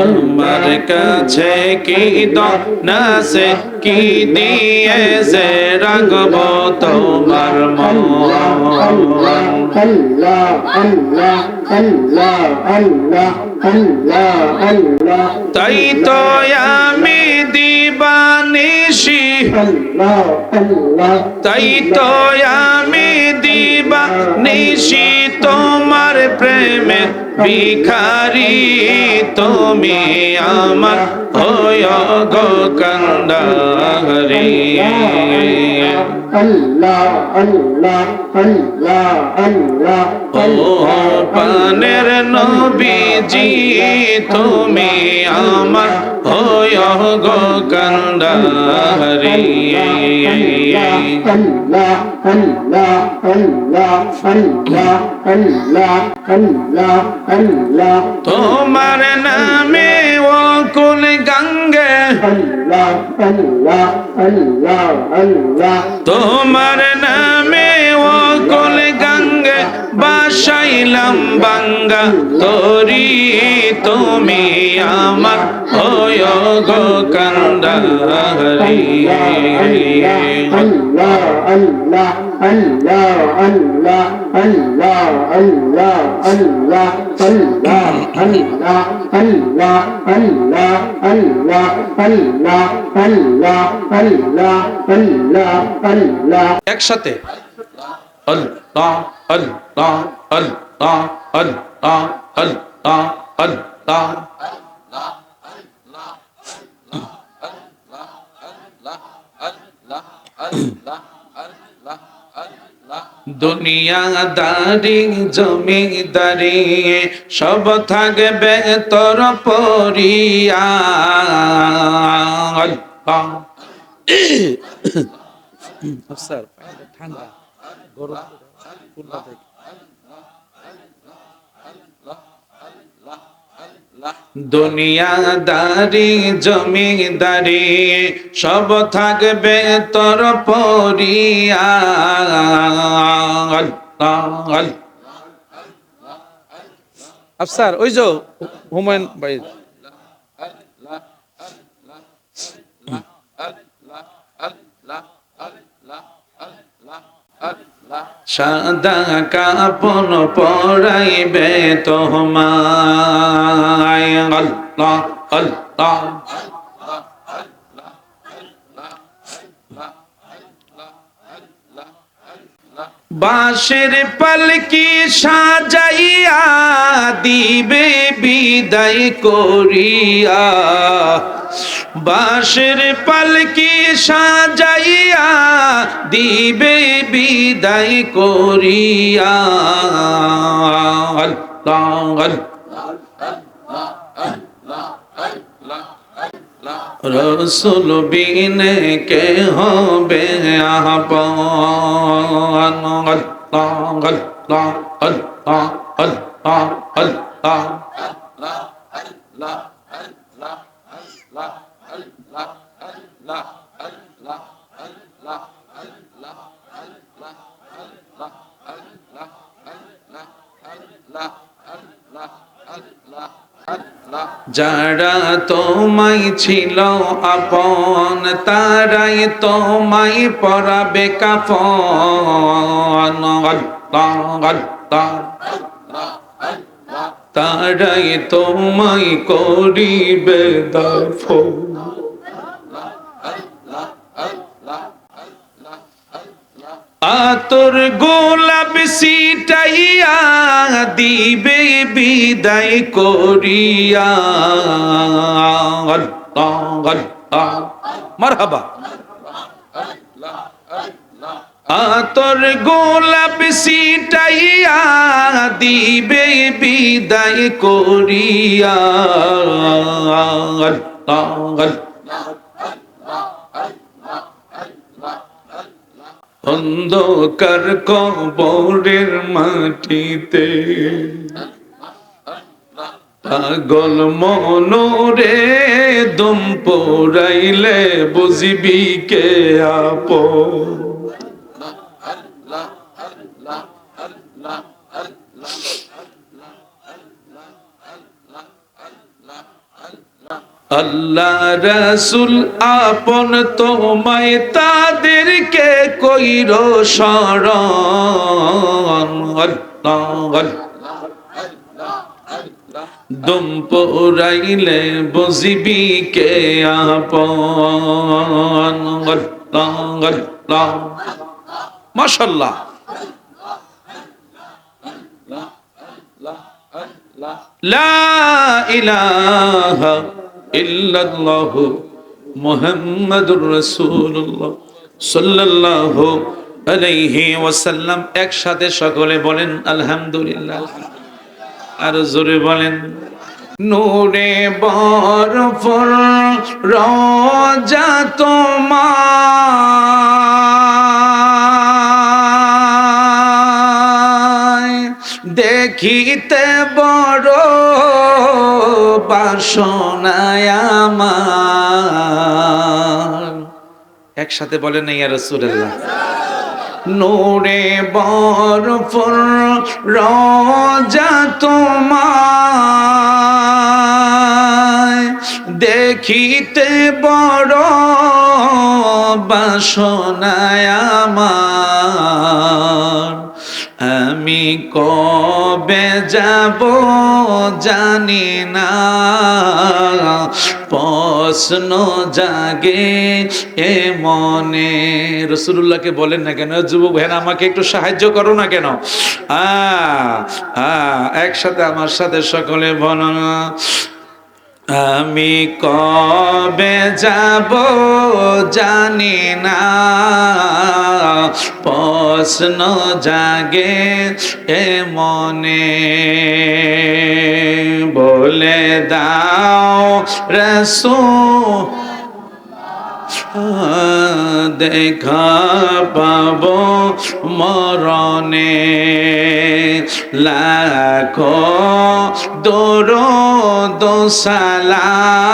আমার কাছে কি দনাসে কি দিয়ে যে রাখব তোমার তাই তো আমি দিবানিসি তাই তো আমি দিবানিসি তোমার প্রেমে। ভিখারি তুমি আমার হয় গো কন্দারি আল্লাহ আল্লাহ আল্লাহ আল্লাহ ও পানের নবীজি তুমি আমার হয় গো কন্দারি আল্লাহ আল্লাহ আল্লাহ আল্লাহ আল্লাহ আল্লাহ তোমার নামে ও কুল গঙ্গে তোমার নামে ও কুল গঙ্গে বাসাইলাম বাঙ্গা। তোরি তুমি আমার হয় গো কান্দারি Allah, Allah, Allah, Allah, Allah, Allah, Allah, Allah, Allah, Allah, Allah, Allah, Allah, Allah, Allah, Allah. একসাথে আল্লাহ আল্লাহ আল্লাহ আল্লাহ আল্লাহ আল্লাহ দুনিয়াদারি জমিদারি সব থাকবে তোর পরিয়া ঠান্ডা গরম খুলনা থেকে দুনিয়াদারি জমিদারি সব থাকবে তোর পরিয়া আফসার ওই যে হুমায়ুন ভাই। সাদা কাপন পরাইবে তোমায়। বাঁশের পালকি সাজাইয়া দিবে বিদায় করিয়া। বাঁশের পালকি সাজাইয়া দিবে বিদায় করিয়া। রসুল বিনে কে হবে আহ্বান আল্লাহ আল্লাহ আল্লাহ আল্লাহ আল্লাহ যারা তোমায় ছিল আপন তারাই তোমায় পরাবে কাফন আল্লাহ আল্লাহ তারাই তোমায় করিবে দাফন আতর গোলাপ সিটাইয়া দিবে বিদায় করিয়া। মারহাবা। আতর গোলাপ সিটাইয়া দিবে বিদায় করিয়া আল্লাহ আল্লাহ অন্ধকার কবরের মাটিতে। পাগল মনরে দম পোড়াইলে বুঝবি কে আপ আল্লাহ রসুল আপন তোমায় তাদেরকে কইর শরণ। দম পড়াইলে বজিবি কে আপন। মাশাল্লাহ লা ইলাহা ইল্লাল্লাহ মুহাম্মাদুর রাসূলুল্লাহ সাল্লাল্লাহু আলাইহি ওয়াসাল্লাম একসাথে সকলে বলেন, আলহামদুলিল্লাহ। আর জোরে বলেন, নূরে বরফর রজা তোমায় দেখিতে বড় বাসনায় আমার। একসাথে বলেন ইয়া রাসূলুল্লাহ। নূরে বরফর রজা তোমায়। দেখিতে বড় বাসনায় আমার। আমি কবে যাব জানি না। প্রশ্ন জাগে এ মনে। রসুল্লাহকে বলেন না কেন যুবক ভাইরা আমাকে একটু সাহায্য করো না কেন? আ আ, একসাথে আমার সাথে সকলে বলো আমি কবে যাব জানি না। প্রশ্ন জাগে এ মনে। বলে দাও রসু দেখা পাব মরণে লাখো দোর দোসালাম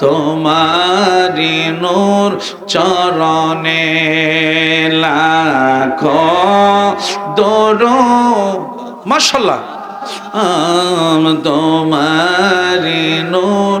তোমারি নূর চরণে লাখো দোর মাশাল্লাহ তোমারি নূর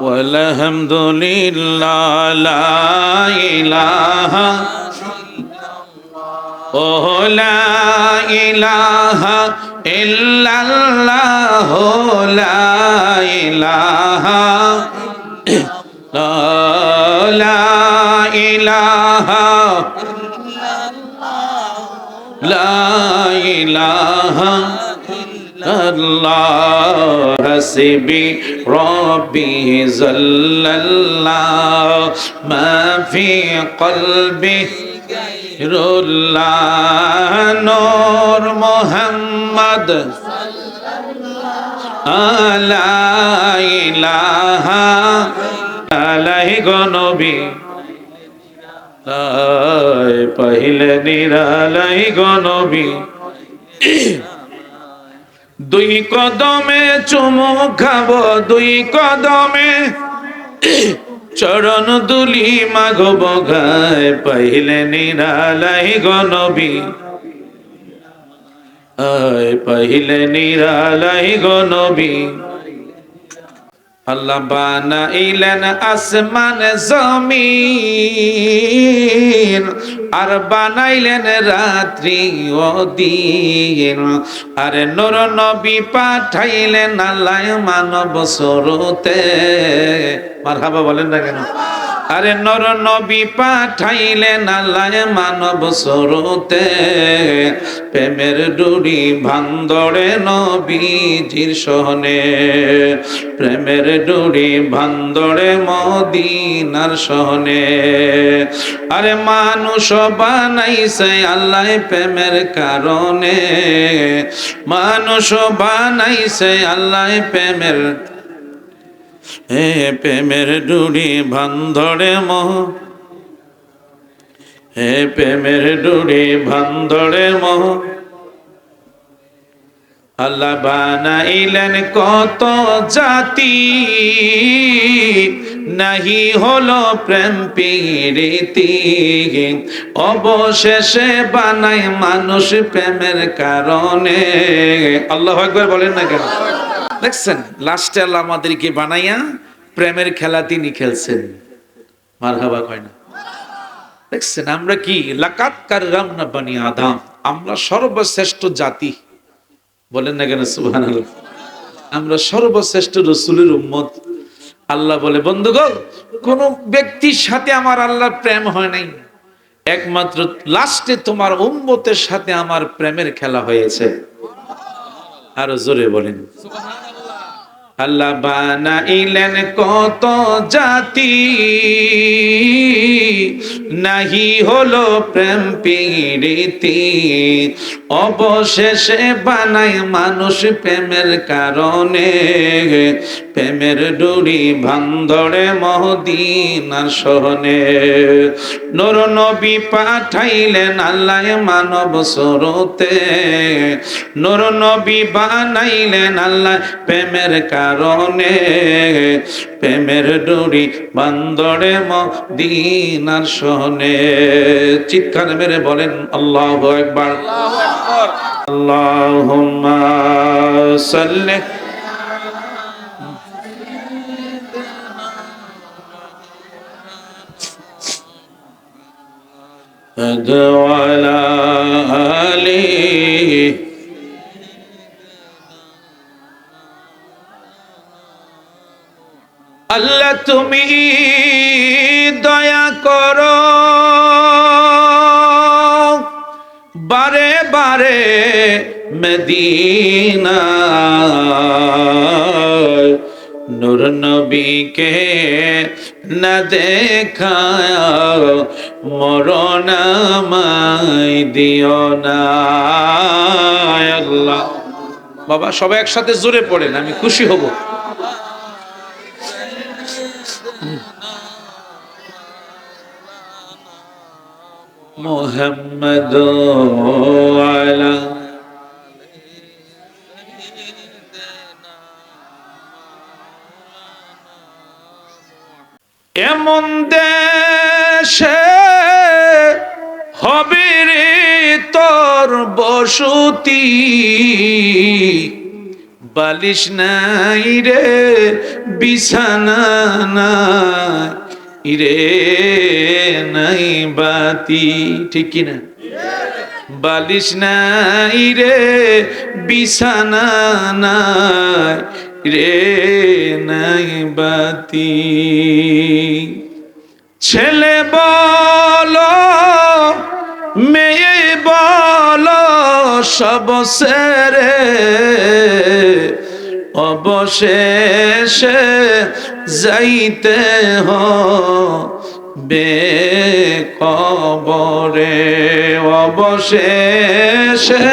والحمد لله لا إله Oh la ilaha illallah la ilaha la ilaha la ilaha الله حسبي ربي زل الله ما في قلبي غير الله نور محمد لا إله عليه গনবী পহিলে নিরালাই গনবী দুই কদমে চুমু খাব, দুই কদমে চরণ দুলি মাগব বগায়, পাইলে নিরালাই গনবী আয়, পাইলে নিরালাই গনবী আল্লাহ বানাইলেন আসমান জমিন, আর বানাইলেন রাত্রি ও দিন। আর নর নবী পাঠাইলেন আল্লাহ মানব সরতে। মারহাবা বলেন না কেন? আরে নর নবী পাঠাইলেন আল্লাহ মানব সরতে। প্রেমের ডুরি ভান্দরে নবীজির সহনে। প্রেমের ডুরি ভান্দরে মদিনার সহনে। আরে মানুষ বানাইছে আল্লাহ প্রেমের কারণে। মানুষ বানাইছে আল্লাহ প্রেমের হে প্রেমের ডুরি ভান্ধরে মোহ হে প্রেমের ডুরি ভান্ধরে মোহ আল্লাহ বানাইলেন কত জাতি। নাহি হলো প্রেম পীড়িতি অবশেষে বানায় মানুষ প্রেমের কারণে। আল্লাহ একবার বলেন না কেন? দেখছেন লাস্টে আল্লাহ আমাদেরকে বানাইয়া প্রেমের খেলা তিনি খেলছেন। মার হাবা কয় না। দেখছেন, আমরা কি? লাকাত কার রামনা বানি আদাম। আমরা সর্বশ্রেষ্ঠ জাতি। বলেন না কেন সুবহান আমরা সর্বশ্রেষ্ঠ রসুলের উম্মত। আল্লাহ বলে, বন্ধুগণ, কোন ব্যক্তির সাথে আমার আল্লাহর প্রেম হয় নাই। একমাত্র লাস্টে তোমার উম্মতের সাথে আমার প্রেমের খেলা হয়েছে। আরও জোরে বলেন। আল্লাহ বানাইলেন কত জাতি। নাহি হলো প্রেম পীড়িতি। অবশেষে বানায় মানুষ প্রেমের কারণে। প্রেমের ডুরি ভান্ধরে মহদিনার সহনে। নর নবী পাঠাইলেন আল্লাহ মানব সরতে। নর নবী বানাইলেন আল্লাহ প্রেমের কারণে। প্রেমের ডুরি বান্দরে মদিনার সহনে। চিৎকার মেরে বলেন, আল্লাহ একবার আল্লাহুম্মা সাল্লি وعلى آله আল্লাহ তুমি দয়া করো বারে মদিনা নূর নবীকে না দেখায় মরণামাই দিও না। আল্লাহ। বাবা, সবাই একসাথে জোরে পড়েন, আমি খুশি হব। মোহাম্মদ আলা এমন দেশে হবে রে তোর বসতি। বালিশ নাই রে বিছানা নাই রে। নাই বাতি, ঠিক কিনা? বালিশ নাই রে, বিছানা নাই রে, নাই বাতি। ছেলে বলো, মেয়ে বলো, সব সেরে। অবশেষে যাইতে হবে। কবরে অবশেষে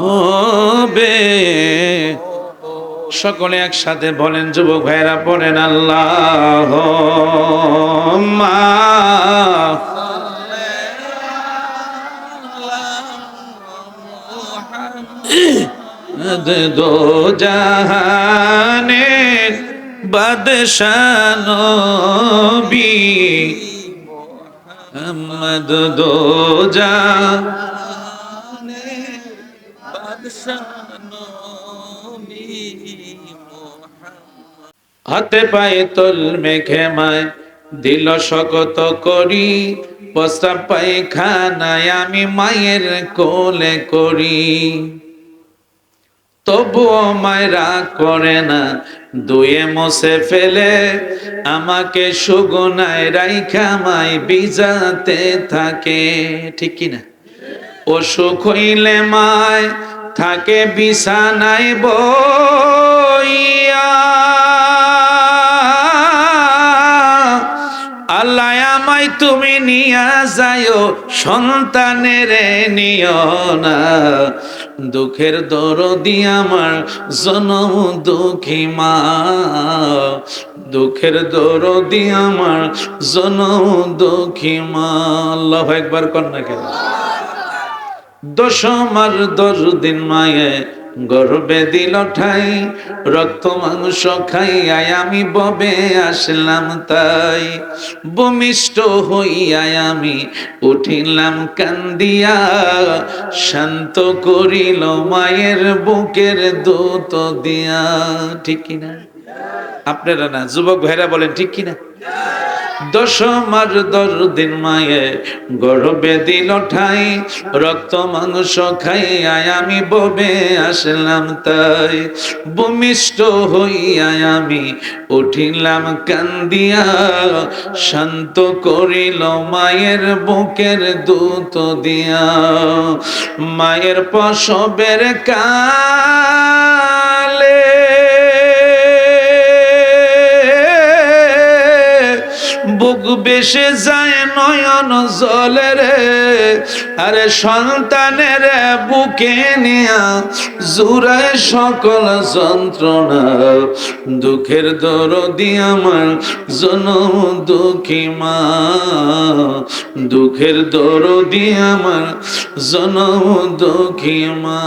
হবে সকলে একসাথে বলেন যুবক ভাইরা পড়েন আল্লাহ দো জাহানে বাদশানবী মোহাম্মদ দো হাতে পায়ে তল মেঘে মায়, দিল শকত করি বস্তা পায়খানায় আমি মায়ের কোলে করি। তবুও মায়েরা করে না। দুয়ে মসে ফেলে, আমাকে সুগুনায় রাইখা মাই বিজাতে থাকে। ঠিক কিনা? অসুখ হইলে মায় থাকে বিছানায় বইয়া। আল্লাহ আমায় তুমি নিয়া যাইও, সন্তানের নিয় না। দুঃখের দরদি আমার, জনম দুঃখী মা। দুঃখের দরদি আমার, জনম দুঃখী মা। আল্লাহ একবার কন্যা কেন? দশমার দশ দিন মায়ে গর্বে দিল ঠাই, রক্ত মাংস খাইয়াই আমি ববে আসলাম তাই। বমিষ্ট হইয়াই আমি উঠিলাম কান্দিয়া, শান্ত করিল মায়ের বুকের দূত দিয়া। ঠিক কিনা? আপনারা না, যুবক ভাইরা বলেন, ঠিক কিনা? দশমার দশ দিন মায়ে গর্বে দিল ঠাই, রক্ত মাংস খাইয়াই আমি ববে আসলাম তাই। ভূমিষ্ঠ হইয়াই আমি উঠিলাম কান্দিয়া, শান্ত করিল মায়ের বুকের দূত দিয়া। মায়ের প্রসবের কালে বেশে যায় নয়ন জলে রে। আরে সন্তানের বুকে নিয়া জুড়ায় সকল যন্ত্রণা। দুঃখের দরদি আমার জনম দুঃখী মা। দুঃখের দরদি আমার জনম দুঃখী মা।